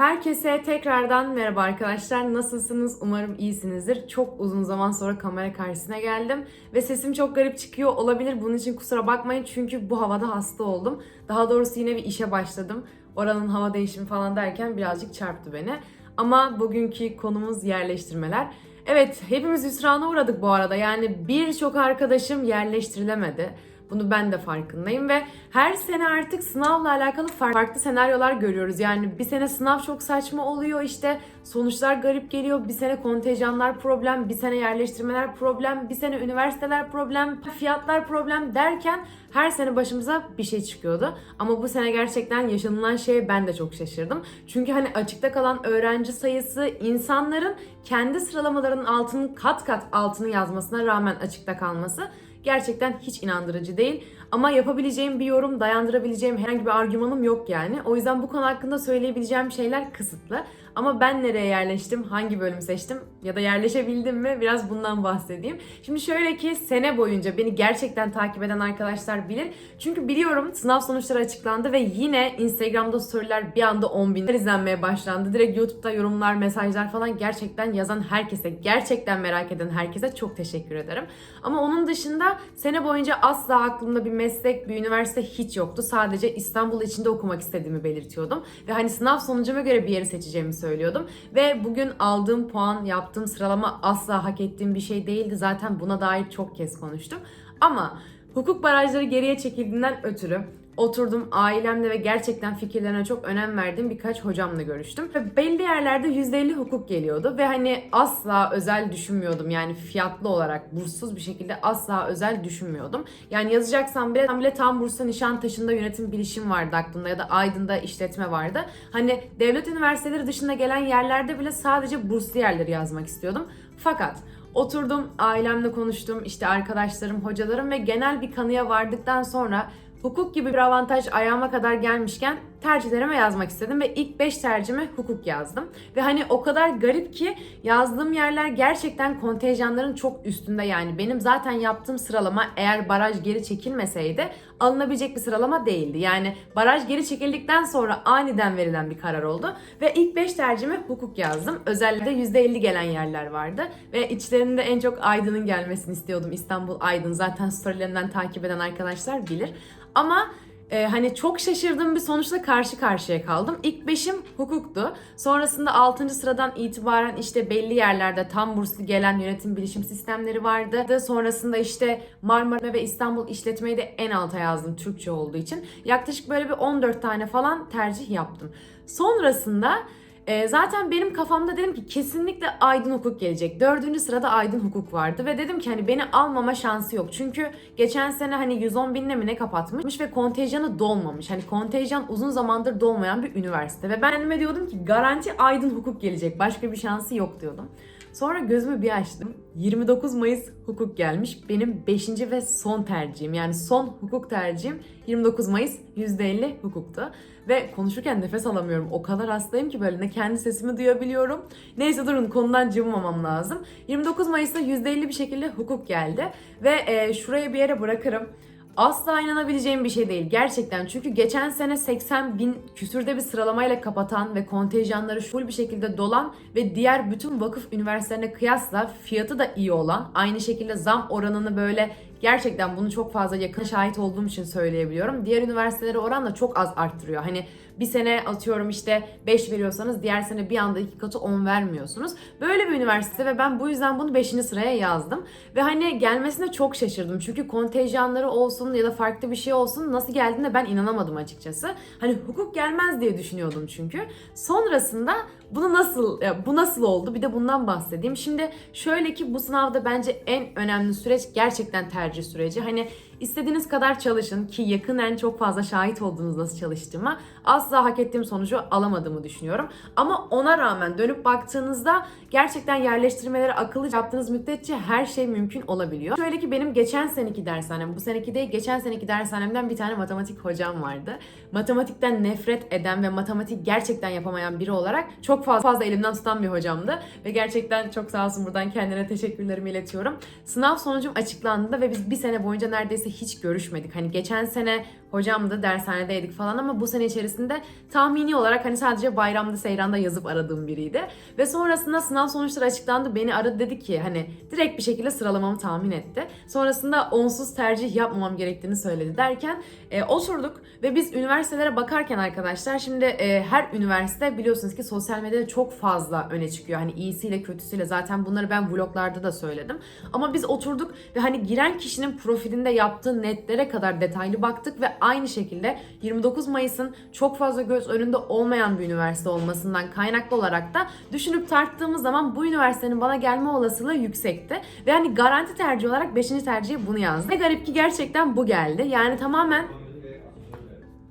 Herkese tekrardan merhaba arkadaşlar. Nasılsınız? Umarım iyisinizdir. Çok uzun zaman sonra kamera karşısına geldim ve sesim çok garip çıkıyor olabilir. Bunun için kusura bakmayın çünkü bu havada hasta oldum. Daha doğrusu yine bir işe başladım. Oranın hava değişimi falan derken birazcık çarptı beni. Ama bugünkü konumuz yerleştirmeler. Evet, hepimiz hüsrana uğradık bu arada. Yani birçok arkadaşım yerleştirilemedi. Bunu ben de farkındayım ve her sene artık sınavla alakalı far- farklı senaryolar görüyoruz. Yani bir sene sınav çok saçma oluyor işte sonuçlar garip geliyor. Bir sene kontenjanlar problem, bir sene yerleştirmeler problem, bir sene üniversiteler problem, fiyatlar problem derken her sene başımıza bir şey çıkıyordu. Ama bu sene gerçekten yaşanılan şeye ben de çok şaşırdım. Çünkü hani açıkta kalan öğrenci sayısı insanların kendi sıralamalarının altının kat kat altını yazmasına rağmen açıkta kalması gerçekten hiç inandırıcı değil. Ama yapabileceğim bir yorum, dayandırabileceğim herhangi bir argümanım yok yani. O yüzden bu konu hakkında söyleyebileceğim şeyler kısıtlı. Ama ben nereye yerleştim, hangi bölüm seçtim ya da yerleşebildim mi biraz bundan bahsedeyim. Şimdi şöyle ki sene boyunca beni gerçekten takip eden arkadaşlar bilir. Çünkü biliyorum sınav sonuçları açıklandı ve yine Instagram'da storyler bir anda 10 bin izlenmeye başlandı. Direkt YouTube'da yorumlar, mesajlar falan gerçekten yazan herkese, gerçekten merak eden herkese çok teşekkür ederim. Ama onun dışında sene boyunca asla aklımda bir meslek, bir üniversite hiç yoktu. Sadece İstanbul içinde okumak istediğimi belirtiyordum. Ve hani sınav sonucuma göre bir yeri seçeceğimi söylüyordum. Ve bugün aldığım puan, yaptığım sıralama asla hak ettiğim bir şey değildi. Zaten buna dair çok kez konuştum. Ama hukuk barajları geriye çekildiğinden ötürü oturdum ailemle ve gerçekten fikirlerine çok önem verdiğim birkaç hocamla görüştüm. Ve belli yerlerde %50 hukuk geliyordu ve hani asla özel düşünmüyordum. Yani fiyatlı olarak burssuz bir şekilde asla özel düşünmüyordum. Yani yazacaksam bile, bile tam bursa Nişantaşı'nda yönetim bilişim vardı aklımda ya da Aydın'da işletme vardı. Hani devlet üniversiteleri dışında gelen yerlerde bile sadece burslu yerleri yazmak istiyordum. Fakat Oturdum, ailemle konuştum, işte arkadaşlarım, hocalarım ve genel bir kanıya vardıktan sonra hukuk gibi bir avantaj ayağıma kadar gelmişken tercihlerime yazmak istedim ve ilk 5 tercihime hukuk yazdım. Ve hani o kadar garip ki yazdığım yerler gerçekten kontenjanların çok üstünde yani. Benim zaten yaptığım sıralama eğer baraj geri çekilmeseydi alınabilecek bir sıralama değildi. Yani baraj geri çekildikten sonra aniden verilen bir karar oldu. Ve ilk 5 tercihime hukuk yazdım. Özellikle %50 gelen yerler vardı. Ve içlerinde en çok Aydın'ın gelmesini istiyordum. İstanbul Aydın zaten storylerinden takip eden arkadaşlar bilir. Ama e, hani çok şaşırdığım bir sonuçla karşı karşıya kaldım. İlk beşim hukuktu. Sonrasında 6. sıradan itibaren işte belli yerlerde tam burslu gelen yönetim bilişim sistemleri vardı. Sonrasında işte Marmara ve İstanbul işletmeyi de en alta yazdım Türkçe olduğu için. Yaklaşık böyle bir 14 tane falan tercih yaptım. Sonrasında e, zaten benim kafamda dedim ki kesinlikle Aydın Hukuk gelecek. Dördüncü sırada Aydın Hukuk vardı ve dedim ki hani beni almama şansı yok. Çünkü geçen sene hani 110 binle mi ne kapatmış ve kontenjanı dolmamış. Hani kontenjan uzun zamandır dolmayan bir üniversite. Ve ben kendime diyordum ki garanti Aydın Hukuk gelecek. Başka bir şansı yok diyordum. Sonra gözümü bir açtım. 29 Mayıs hukuk gelmiş. Benim 5. ve son tercihim. Yani son hukuk tercihim 29 Mayıs %50 hukuktu. Ve konuşurken nefes alamıyorum. O kadar hastayım ki böyle ne kendi sesimi duyabiliyorum. Neyse durun konudan cıvımamam lazım. 29 Mayıs'ta %50 bir şekilde hukuk geldi. Ve e, şuraya bir yere bırakırım. Asla inanabileceğim bir şey değil gerçekten. Çünkü geçen sene 80 bin küsürde bir sıralamayla kapatan ve kontenjanları full bir şekilde dolan ve diğer bütün vakıf üniversitelerine kıyasla fiyatı da iyi olan, aynı şekilde zam oranını böyle gerçekten bunu çok fazla yakın şahit olduğum için söyleyebiliyorum. Diğer üniversitelere oranla çok az arttırıyor. Hani bir sene atıyorum işte 5 veriyorsanız diğer sene bir anda iki katı 10 vermiyorsunuz. Böyle bir üniversite ve ben bu yüzden bunu 5. sıraya yazdım. Ve hani gelmesine çok şaşırdım. Çünkü kontenjanları olsun ya da farklı bir şey olsun nasıl geldiğine ben inanamadım açıkçası. Hani hukuk gelmez diye düşünüyordum çünkü. Sonrasında bunu nasıl ya bu nasıl oldu? Bir de bundan bahsedeyim. Şimdi şöyle ki bu sınavda bence en önemli süreç gerçekten tercih süreci. Hani istediğiniz kadar çalışın ki yakından çok fazla şahit olduğunuz nasıl çalıştığıma asla hak ettiğim sonucu alamadığımı düşünüyorum. Ama ona rağmen dönüp baktığınızda gerçekten yerleştirmeleri akıllıca yaptığınız müddetçe her şey mümkün olabiliyor. Şöyle ki benim geçen seneki dershanem, bu seneki değil geçen seneki dershanemden bir tane matematik hocam vardı. Matematikten nefret eden ve matematik gerçekten yapamayan biri olarak çok fazla, fazla elimden tutan bir hocamdı. Ve gerçekten çok sağ olsun buradan kendine teşekkürlerimi iletiyorum. Sınav sonucum açıklandığında ve biz bir sene boyunca neredeyse hiç görüşmedik. Hani geçen sene hocamdı, dershanedeydik falan ama bu sene içerisinde tahmini olarak hani sadece bayramda, seyranda yazıp aradığım biriydi. Ve sonrasında sınav sonuçları açıklandı. Beni aradı dedi ki hani direkt bir şekilde sıralamamı tahmin etti. Sonrasında onsuz tercih yapmamam gerektiğini söyledi derken e, oturduk ve biz üniversitelere bakarken arkadaşlar şimdi e, her üniversite biliyorsunuz ki sosyal medyada çok fazla öne çıkıyor. Hani iyisiyle kötüsüyle zaten bunları ben vloglarda da söyledim. Ama biz oturduk ve hani giren kişinin profilinde yaptığı netlere kadar detaylı baktık ve aynı şekilde 29 Mayıs'ın çok fazla göz önünde olmayan bir üniversite olmasından kaynaklı olarak da düşünüp tarttığımız zaman bu üniversitenin bana gelme olasılığı yüksekti. Ve hani garanti tercih olarak 5. tercihe bunu yazdı. Ne garip ki gerçekten bu geldi. Yani tamamen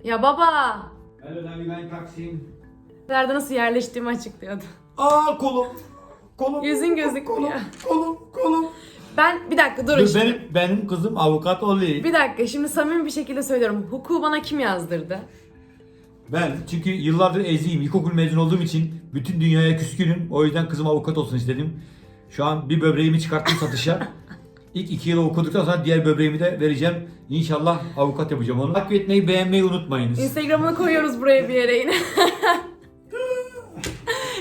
ya baba Hello, Navigating Taksim. nerede nasıl yerleştiğimi açıklıyordu. Aa kolum. Kolum. Yüzün gözükmüyor. Kolum. Kolum. Ben bir dakika durun Dur, şimdi. benim, benim kızım avukat oluyor. Bir dakika şimdi samimi bir şekilde söylüyorum. Hukuku bana kim yazdırdı? Ben çünkü yıllardır eziyim. İlkokul mezun olduğum için bütün dünyaya küskünüm. O yüzden kızım avukat olsun istedim. Şu an bir böbreğimi çıkarttım satışa. İlk iki yıl okuduktan sonra diğer böbreğimi de vereceğim. İnşallah avukat yapacağım onu. Takip etmeyi, beğenmeyi unutmayınız. Instagram'ını koyuyoruz buraya bir yere yine.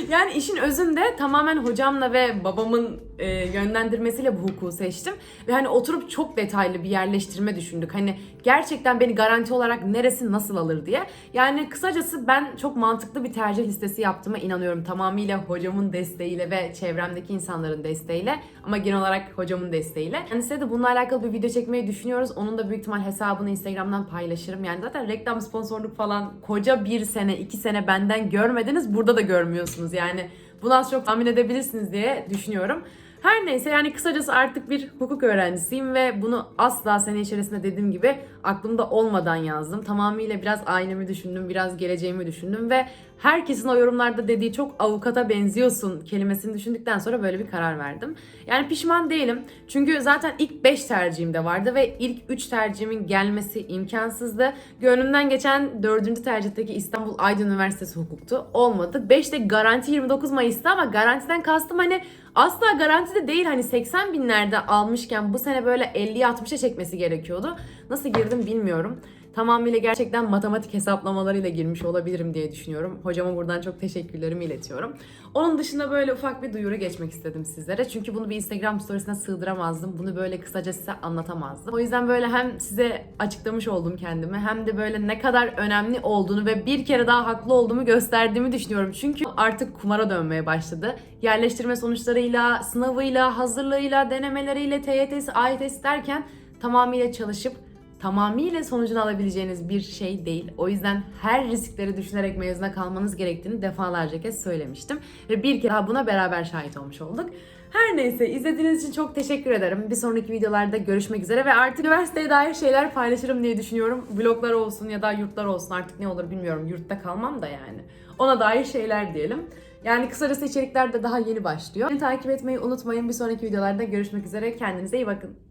yani işin özünde tamamen hocamla ve babamın e, yönlendirmesiyle bu hukuku seçtim. Ve hani oturup çok detaylı bir yerleştirme düşündük. Hani gerçekten beni garanti olarak neresi nasıl alır diye. Yani kısacası ben çok mantıklı bir tercih listesi yaptığıma inanıyorum. Tamamıyla hocamın desteğiyle ve çevremdeki insanların desteğiyle. Ama genel olarak hocamın desteğiyle. Yani size de bununla alakalı bir video çekmeyi düşünüyoruz. Onun da büyük ihtimal hesabını Instagram'dan paylaşırım. Yani zaten reklam sponsorluk falan koca bir sene, iki sene benden görmediniz. Burada da görmüyorsunuz. Yani bunu az çok tahmin edebilirsiniz diye düşünüyorum. Her neyse yani kısacası artık bir hukuk öğrencisiyim ve bunu asla sene içerisinde dediğim gibi aklımda olmadan yazdım. Tamamıyla biraz ailemi düşündüm, biraz geleceğimi düşündüm ve herkesin o yorumlarda dediği çok avukata benziyorsun kelimesini düşündükten sonra böyle bir karar verdim. Yani pişman değilim. Çünkü zaten ilk 5 tercihim de vardı ve ilk 3 tercihimin gelmesi imkansızdı. Gönlümden geçen 4. tercihteki İstanbul Aydın Üniversitesi hukuktu. Olmadı. 5 de garanti 29 Mayıs'ta ama garantiden kastım hani asla garanti de değil. Hani 80 binlerde almışken bu sene böyle 50'ye 60'a çekmesi gerekiyordu. Nasıl girdim bilmiyorum. Tamamıyla gerçekten matematik hesaplamalarıyla girmiş olabilirim diye düşünüyorum. Hocama buradan çok teşekkürlerimi iletiyorum. Onun dışında böyle ufak bir duyuru geçmek istedim sizlere. Çünkü bunu bir Instagram storiesine sığdıramazdım. Bunu böyle kısaca size anlatamazdım. O yüzden böyle hem size açıklamış oldum kendimi hem de böyle ne kadar önemli olduğunu ve bir kere daha haklı olduğumu gösterdiğimi düşünüyorum. Çünkü artık kumara dönmeye başladı. Yerleştirme sonuçlarıyla, sınavıyla, hazırlığıyla, denemeleriyle, TYT'si, AYT'si derken tamamıyla çalışıp tamamıyla sonucunu alabileceğiniz bir şey değil. O yüzden her riskleri düşünerek mezuna kalmanız gerektiğini defalarca kez söylemiştim. Ve bir kere daha buna beraber şahit olmuş olduk. Her neyse izlediğiniz için çok teşekkür ederim. Bir sonraki videolarda görüşmek üzere ve artık üniversiteye dair şeyler paylaşırım diye düşünüyorum. Vloglar olsun ya da yurtlar olsun artık ne olur bilmiyorum. Yurtta kalmam da yani. Ona dair şeyler diyelim. Yani kısacası içerikler de daha yeni başlıyor. Beni takip etmeyi unutmayın. Bir sonraki videolarda görüşmek üzere. Kendinize iyi bakın.